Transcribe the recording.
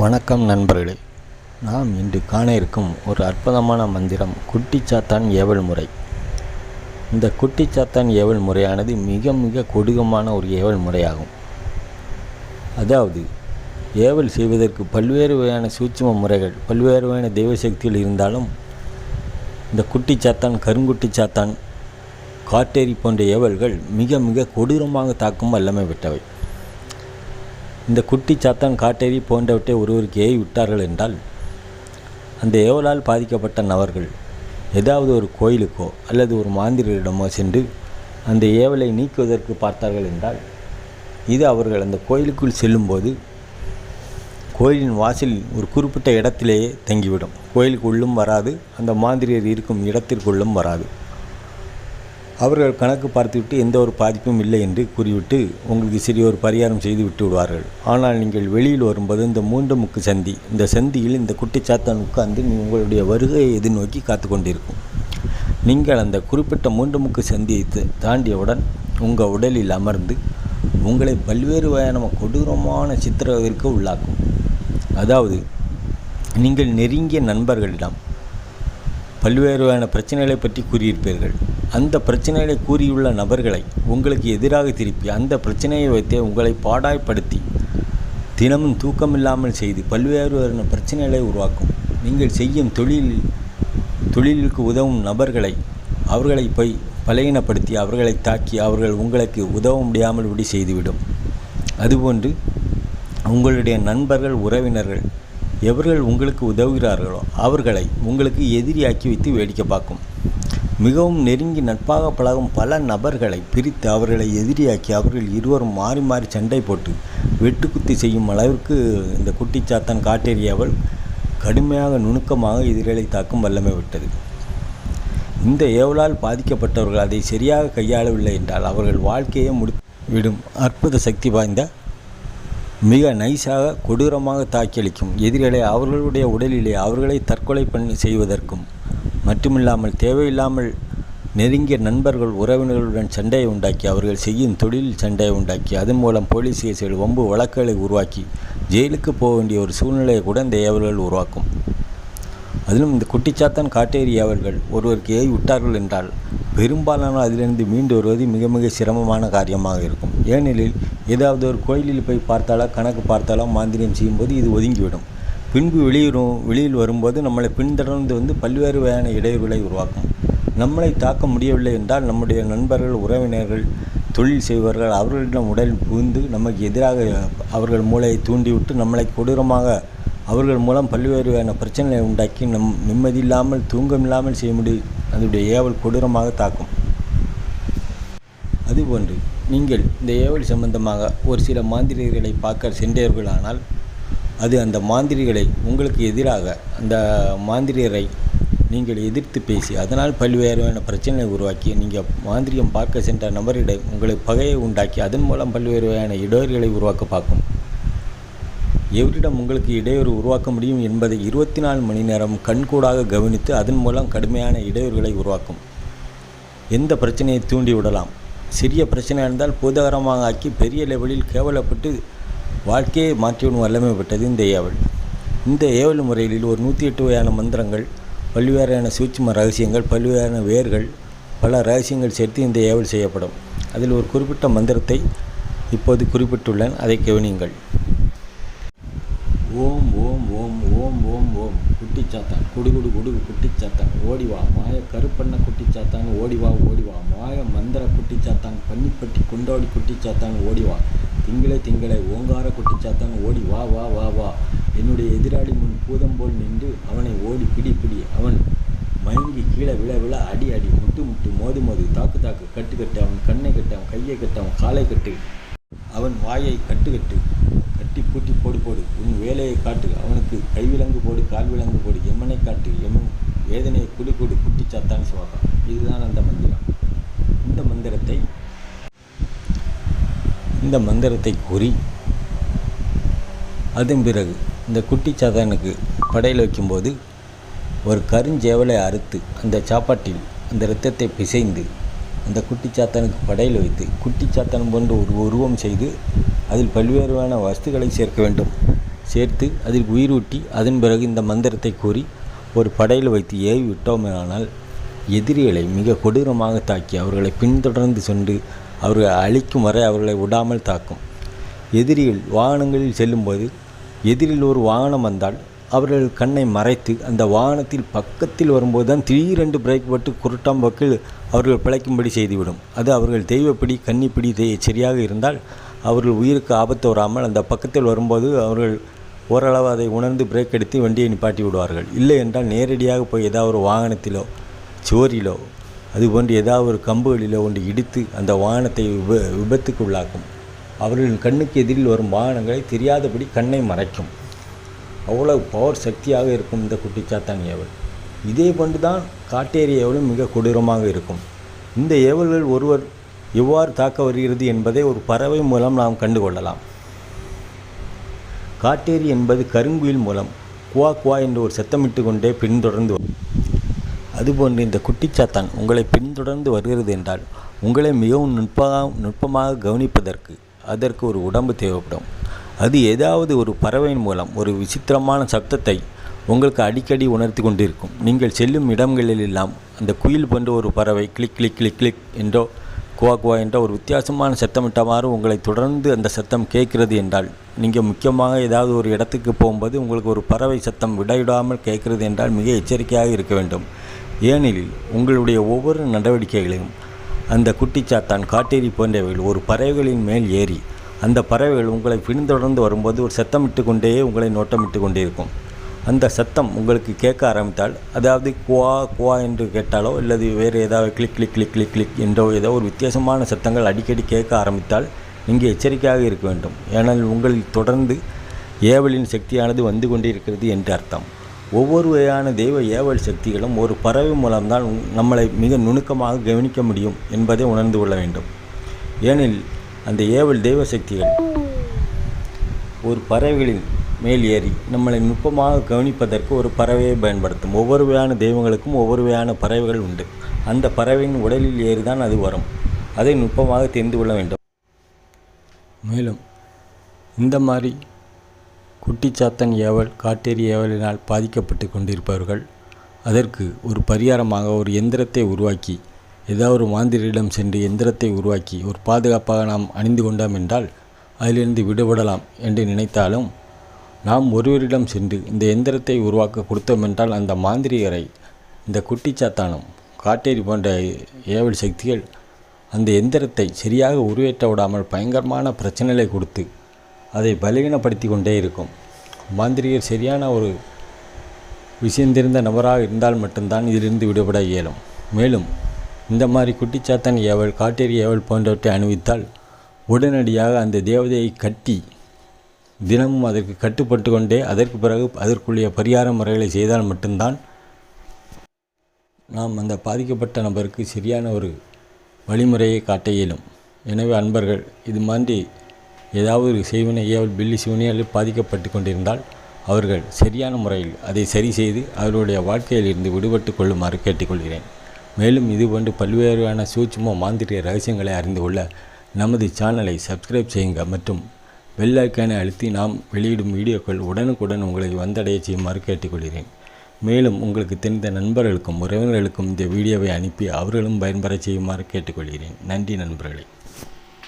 வணக்கம் நண்பர்களே. நாம் இன்று காண இருக்கும் ஒரு அற்புதமான மந்திரம் குட்டிச்சாத்தான் ஏவல் முறை. இந்த குட்டிச்சாத்தான் ஏவல் முறையானது மிக மிக கொடூரமான ஒரு ஏவல் முறையாகும். அதாவது ஏவல் செய்வதற்கு பல்வேறு வகையான சூட்சும முறைகள் பல்வேறு வகையான தெய்வ சக்திகள் இருந்தாலும் இந்த குட்டிச்சாத்தான் கருங்குட்டிச்சாத்தான் காட்டேரி போன்ற ஏவல்கள் மிக மிக கொடூரமாக தாக்கும் வல்லமை பெற்றவை. இந்த குட்டி சாத்தான் காட்டேரி போன்றவற்றை ஒருவருக்கு ஏவி விட்டார்கள் என்றால் அந்த ஏவலால் பாதிக்கப்பட்ட நபர்கள் ஏதாவது ஒரு கோயிலுக்கோ அல்லது ஒரு மாந்திரியிடமோ சென்று அந்த ஏவலை நீக்குவதற்கு பார்த்தார்கள் என்றால் இது அவர்கள் அந்த கோயிலுக்குள் செல்லும்போது கோயிலின் வாசலில் ஒரு குறிப்பிட்ட இடத்திலேயே தங்கிவிடும். கோயிலுக்கு உள்ளும் வராது அந்த மாந்திரியர் இருக்கும் இடத்திற்குள்ளும் வராது. அவர்கள் கணக்கு பார்த்துவிட்டு எந்த ஒரு பாதிப்பும் இல்லை என்று கூறிவிட்டு உங்களுக்கு சிறிய ஒரு பரிகாரம் செய்து விட்டு விடுவார்கள். ஆனால் நீங்கள் வெளியில் வரும்போது இந்த மூன்று முக்கு சந்தி இந்த சந்தியில் இந்த குட்டிச்சாத்தான் உட்கார்ந்து உங்களுடைய வருகையை எதிர்நோக்கி காத்து கொண்டிருக்கும் நீங்கள் அந்த குறிப்பிட்ட மூன்று முக்கு சந்தியை தாண்டியவுடன் உங்கள் உடலில் அமர்ந்து உங்களை பல்வேறு வகையான கொடூரமான சித்திரவதற்கு உள்ளாக்கும். அதாவது நீங்கள் நெருங்கிய நண்பர்களிடம் பல்வேறு வகையான பிரச்சனைகளை பற்றி கூறியிருப்பீர்கள். அந்த பிரச்சனைகளை கூறியுள்ள நபர்களை உங்களுக்கு எதிராக திருப்பி அந்த பிரச்சனையை வைத்தே உங்களை பாடாய்ப்படுத்தி தினமும் தூக்கமில்லாமல் செய்து பல்வேறு வகையான பிரச்சனைகளை உருவாக்கும். நீங்கள் செய்யும் தொழில் தொழிலுக்கு உதவும் நபர்களை அவர்களை போய் பலகீனப்படுத்தி அவர்களை தாக்கி அவர்கள் உங்களுக்கு உதவ முடியாமல் விடி செய்துவிடும். அதுபோன்று உங்களுடைய நண்பர்கள் உறவினர்கள் எவர்கள் உங்களுக்கு உதவுகிறார்களோ அவர்களை உங்களுக்கு எதிரியாக்கி வைத்து வேடிக்கை பார்க்கும். மிகவும் நெருங்கி நட்பாக பழகும் பல நபர்களை பிரித்து அவர்களை எதிரியாக்கி அவர்கள் இருவரும் மாறி மாறி சண்டை போட்டு வெட்டுக்குத்தி செய்யும் அளவிற்கு இந்த குட்டிச்சாத்தான் காட்டேரியாவல் கடுமையாக நுணுக்கமாக எதிரிகளை தாக்கும் வல்லமை விட்டது இந்த ஏவலால் பாதிக்கப்பட்டவர்கள் அதை சரியாக கையாளவில்லை என்றால் அவர்கள் வாழ்க்கையை முடி விடும் அற்புத சக்தி வாய்ந்த மிக நைஸாக கொடூரமாக தாக்கியளிக்கும். எதிரிகளை அவர்களுடைய உடலிலே அவர்களை தற்கொலை பண்ணி செய்வதற்கும் மட்டுமில்லாமல் தேவையில்லாமல் நெருங்கிய நண்பர்கள் உறவினர்களுடன் சண்டையை உண்டாக்கி அவர்கள் செய்யும் தொழிலில் சண்டையை உண்டாக்கி அதன் மூலம் போலீஸ் கேசுகள் வம்பு வழக்குகளை உருவாக்கி ஜெயிலுக்கு போக வேண்டிய ஒரு சூழ்நிலையை கூட இந்த ஏவல்கள் உருவாக்கும். அதிலும் இந்த குட்டிச்சாத்தான் காட்டேரி ஏவல்கள் ஒருவருக்கு ஏய் விட்டார்கள் என்றால் பெரும்பாலான அதிலிருந்து மீண்டு வருவது மிக மிக சிரமமான காரியமாக இருக்கும். ஏனெனில் ஏதாவது ஒரு கோயிலில் போய் பார்த்தாலோ கணக்கு பார்த்தாலோ மாந்திரியம் செய்யும்போது இது ஒதுங்கிவிடும். பின்பு வெளியிடும் வெளியில் வரும்போது நம்மளை பின்தொடர்ந்து வந்து பல்வேறு வகையான இடையூறுகளை உருவாக்கும். நம்மளை தாக்க முடியவில்லை என்றால் நம்முடைய நண்பர்கள் உறவினர்கள் தொழில் செய்வர்கள் அவர்களிடம் உடல் புகுந்து நமக்கு எதிராக அவர்கள் மூளையை தூண்டிவிட்டு நம்மளை கொடூரமாக அவர்கள் மூலம் பல்வேறு வகையான பிரச்சனைகளை உண்டாக்கி நம் நிம்மதியில்லாமல் தூங்கமில்லாமல் செய்ய முடியும். அதனுடைய ஏவல் கொடூரமாக தாக்கும். அதுபோன்று நீங்கள் இந்த ஏவல் சம்பந்தமாக ஒரு சில மாந்திரிகளை பார்க்க சென்றீர்களானால் அது அந்த மாந்திரிகளை உங்களுக்கு எதிராக அந்த மாந்திரியரை நீங்கள் எதிர்த்து பேசி அதனால் பல்வேறான பிரச்சனைகளை உருவாக்கி நீங்கள் மாந்திரியம் பார்க்க சென்ற நபரிடம் உங்களை பகையை உண்டாக்கி அதன் மூலம் பல்வேறு வகையான இடையூறுகளை உருவாக்க பார்க்கும். எவரிடம் உங்களுக்கு இடையூறு உருவாக்க முடியும் என்பதை இருபத்தி நாலு மணி நேரம் கண்கூடாக கவனித்து அதன் மூலம் கடுமையான இடையூறுகளை உருவாக்கும். எந்த பிரச்சனையை தூண்டி விடலாம் சிறிய பிரச்சனை இருந்தால் பூதகரமாக ஆக்கி பெரிய லெவலில் கேவலப்பட்டு வாழ்க்கையை மாற்றிவிடும் வல்லமை பெற்றது இந்த ஏவல். இந்த ஏவல் முறையில் ஒரு நூற்றி எட்டு வகையான மந்திரங்கள் பல்வேறான சூட்சும ரகசியங்கள் பல்வேறான வேர்கள் பல ரகசியங்கள் சேர்த்து இந்த ஏவல் செய்யப்படும். அதில் ஒரு குறிப்பிட்ட மந்திரத்தை இப்போது குறிப்பிட்டுள்ளேன். அதை கவனியுங்கள். ஓம் ஓம் ஓம் ஓம் ஓம் ஓம். குட்டிச்சாத்தான். குடுகுடு குடுகு குட்டிச்சாத்தான். ஓடி வா மாய கருப்பண்ண குட்டிச்சாத்தான். ஓடி வா ஓடி வா. மாய மந்திர குட்டிச்சாத்தான். பன்னிப்பட்டி குண்டோடி குட்டிச்சாத்தான். ஓடி வா. திங்களே திங்களே ஓங்கார குட்டிச்சாத்தான். ஓடி வா வா வா வா. என்னுடைய எதிராளி முன் பூதம் போல் நின்று அவனை ஓடி பிடி பிடி. அவன் மயங்கி கீழே விழ விழ அடி அடி. முட்டு முட்டு மோது மோது. தாக்கு தாக்கு. கட்டு கட்டு. அவன் கண்ணை கட்டு அவன் கையை கட்டு அவன் காலை கட்டு. அவன் வாயை கட்டுக்கட்டு கட்டி பூட்டி போடு போடு. உன் வேலையை காட்டு. அவனுக்கு கைவிலங்கு போடு கால் விலங்கு போடு. எம்மனை காட்டு. எமன் வேதனையை குடு குடு. குட்டி சாத்தான் சுவாகா இதுதான் அந்த மந்திரம். இந்த மந்திரத்தை இந்த மந்திரத்தை கூறி அதன் பிறகு இந்த குட்டி சாத்தானுக்கு படையில் வைக்கும்போது ஒரு கருஞ்சேவலை அறுத்து அந்த சாப்பாட்டில் அந்த இரத்தத்தை பிசைந்து அந்த குட்டிச்சாத்தானுக்கு படையில் வைத்து குட்டிச்சாத்தான் போன்ற ஒரு உருவம் செய்து அதில் பல்வேறுவான வஸ்துக்களை சேர்க்க வேண்டும். சேர்த்து அதில் உயிரூட்டி அதன் பிறகு இந்த மந்திரத்தை கூறி ஒரு படையில் வைத்து ஏவி விட்டோமேயானால் எதிரிகளை மிக கொடூரமாக தாக்கி அவர்களை பின்தொடர்ந்து சென்று அவர்களை அழிக்கும் வரை அவர்களை விடாமல் தாக்கும். எதிரிகள் வாகனங்களில் செல்லும்போது எதிரில் ஒரு வாகனம் வந்தால் அவர்கள் கண்ணை மறைத்து அந்த வாகனத்தில் பக்கத்தில் வரும்போது தான் திடீரென்று பிரேக் போட்டு குருட்டாம்போக்கில் அவர்கள் பிழைக்கும்படி செய்துவிடும். அது அவர்கள் தெய்வப்பிடி கன்னிப்பிடி சரியாக இருந்தால் அவர்கள் உயிருக்கு ஆபத்து வராமல் அந்த பக்கத்தில் வரும்போது அவர்கள் ஓரளவு அதை உணர்ந்து பிரேக் எடுத்து வண்டியை நிப்பாட்டி விடுவார்கள். இல்லை என்றால் நேரடியாக போய் ஏதாவது ஒரு வாகனத்திலோ சுவரிலோ அதுபோன்று ஏதாவது ஒரு கம்புகளிலோ ஒன்று இடித்து அந்த வாகனத்தை விப விபத்துக்கு உள்ளாக்கும் அவர்களின் கண்ணுக்கு எதிரில் வரும் வாகனங்களை தெரியாதபடி கண்ணை மறைக்கும். அவ்வளவு பவர் சக்தியாக இருக்கும் இந்த குட்டிச்சாத்தான் ஏவல். இதே போன்று தான் காட்டேரி ஏவலும் மிக கொடூரமாக இருக்கும். இந்த ஏவல்கள் ஒருவர் எவ்வாறு தாக்க வருகிறது என்பதை ஒரு பறவை மூலம் நாம் கண்டுகொள்ளலாம். காட்டேரி என்பது கருங்குயில் மூலம் குவா குவா என்று ஒரு சத்தமிட்டு கொண்டே பின்தொடர்ந்து வரும். அதுபோன்று இந்த குட்டிச்சாத்தான் உங்களை பின்தொடர்ந்து வருகிறது என்றால் உங்களை மிகவும் நுட்பமாக நுட்பமாக கவனிப்பதற்கு அதற்கு ஒரு உடம்பு தேவைப்படும். அது ஏதாவது ஒரு பறவையின் மூலம் ஒரு விசித்திரமான சப்தத்தை உங்களுக்கு அடிக்கடி உணர்த்தி கொண்டிருக்கும். நீங்கள் செல்லும் இடங்களில் எல்லாம் அந்த குயில் போன்ற ஒரு பறவை கிளிக் கிளிக் கிளிக் கிளிக் என்றோ குவா குவா என்ற ஒரு வித்தியாசமான சத்தமிட்டமாறு உங்களை தொடர்ந்து அந்த சத்தம் கேட்கிறது என்றால் நீங்கள் முக்கியமாக ஏதாவது ஒரு இடத்துக்கு போகும்போது உங்களுக்கு ஒரு பறவை சத்தம் விடையிடாமல் கேட்கிறது என்றால் மிக எச்சரிக்கையாக இருக்க வேண்டும். ஏனெனில் உங்களுடைய ஒவ்வொரு நடவடிக்கைகளையும் அந்த குட்டிச்சாத்தான் காட்டேரி போன்றவைகள் ஒரு பறவைகளின் மேல் ஏறி அந்த பறவைகள் உங்களை பின்தொடர்ந்து வரும்போது ஒரு சத்தமிட்டு கொண்டே உங்களை நோட்டமிட்டு கொண்டே இருக்கும் அந்த சத்தம் உங்களுக்கு கேட்க ஆரம்பித்தால் அதாவது குவா குவா என்று கேட்டாலோ அல்லது வேறு ஏதாவது click click click click click என்றோ ஏதோ ஒரு வித்தியாசமான சத்தங்கள் அடிக்கடி கேட்க ஆரம்பித்தால் நீங்கள் எச்சரிக்கையாக இருக்க வேண்டும். ஏனால் உங்களில் தொடர்ந்து ஏவலின் சக்தியானது வந்து கொண்டிருக்கிறது என்று அர்த்தம். ஒவ்வொரு வகையான தெய்வ ஏவல் சக்திகளும் ஒரு பறவை மூலம்தான் நம்மளை மிக நுணுக்கமாக கவனிக்க முடியும் என்பதை உணர்ந்து கொள்ள வேண்டும். ஏனில் அந்த ஏவல் தெய்வ சக்திகள் ஒரு பறவைகளின் மேல் ஏறி நம்மளை நுட்பமாக கவனிப்பதற்கு ஒரு பறவையை பயன்படுத்தும். ஒவ்வொரு வகையான தெய்வங்களுக்கும் ஒவ்வொரு வகையான பறவைகள் உண்டு. அந்த பறவையின் உடலில் ஏறி தான் அது வரும். அதை நுட்பமாக தெரிந்து கொள்ள வேண்டும். மேலும் இந்த மாதிரி குட்டிச்சாத்தன் ஏவல் காட்டேரி ஏவலினால் பாதிக்கப்பட்டு கொண்டிருப்பவர்கள் அதற்கு ஒரு பரிகாரமாக ஒரு எந்திரத்தை உருவாக்கி ஏதாவது ஒரு மாந்திரியிடம் சென்று எந்திரத்தை உருவாக்கி ஒரு பாதுகாப்பாக நாம் அணிந்து கொண்டோம் என்றால் அதிலிருந்து விடுபடலாம் என்று நினைத்தாலும் நாம் ஒருவரிடம் சென்று இந்த எந்திரத்தை உருவாக்க கொடுத்தோம் என்றால் அந்த மாந்திரிகரை இந்த குட்டிச்சாத்தானம் காட்டேரி போன்ற ஏவல் சக்திகள் அந்த எந்திரத்தை சரியாக உருவேற்ற விடாமல் பயங்கரமான பிரச்சனைகளை கொடுத்து அதை பலவீனப்படுத்தி கொண்டே இருக்கும். மாந்திரிகர் சரியான ஒரு விஷயம் தெரிந்த நபராக இருந்தால் மட்டும்தான் இதிலிருந்து விடுபட இயலும். மேலும் இந்த மாதிரி குட்டிச்சாத்தன் ஏவல் காட்டேரி ஏவல் போன்றவற்றை அணிவித்தால் உடனடியாக அந்த தேவதையை கட்டி தினமும் அதற்கு கட்டுப்பட்டு கொண்டே அதற்கு பிறகு அதற்குரிய பரிகார முறைகளை செய்தால் மட்டும்தான் நாம் அந்த பாதிக்கப்பட்ட நபருக்கு சரியான ஒரு வழிமுறையை காட்ட இயலும். எனவே அன்பர்கள் இது மாதிரி ஏதாவது ஒரு செய்வினை ஏவல் பில்லி சிவனையால் பாதிக்கப்பட்டு கொண்டிருந்தால் அவர்கள் சரியான முறையில் அதை சரி செய்து அவர்களுடைய வாழ்க்கையில் இருந்து விடுபட்டு கொள்ளுமாறு கேட்டுக்கொள்கிறேன். மேலும் இதுபோன்று பல்வேறான சூட்சும மாந்திரிய ரகசியங்களை அறிந்து கொள்ள நமது சேனலை சப்ஸ்கிரைப் செய்யுங்க. மற்றும் பெல் ஐக்கானை அழுத்தி நாம் வெளியிடும் வீடியோக்கள் உடனுக்குடன் உங்களை வந்தடைய செய்யுமாறு கேட்டுக்கொள்கிறேன். மேலும் உங்களுக்கு தெரிந்த நண்பர்களுக்கும் உறவினர்களுக்கும் இந்த வீடியோவை அனுப்பி அவர்களும் பயன்பெற செய்யுமாறு கேட்டுக்கொள்கிறேன். நன்றி நண்பர்களே.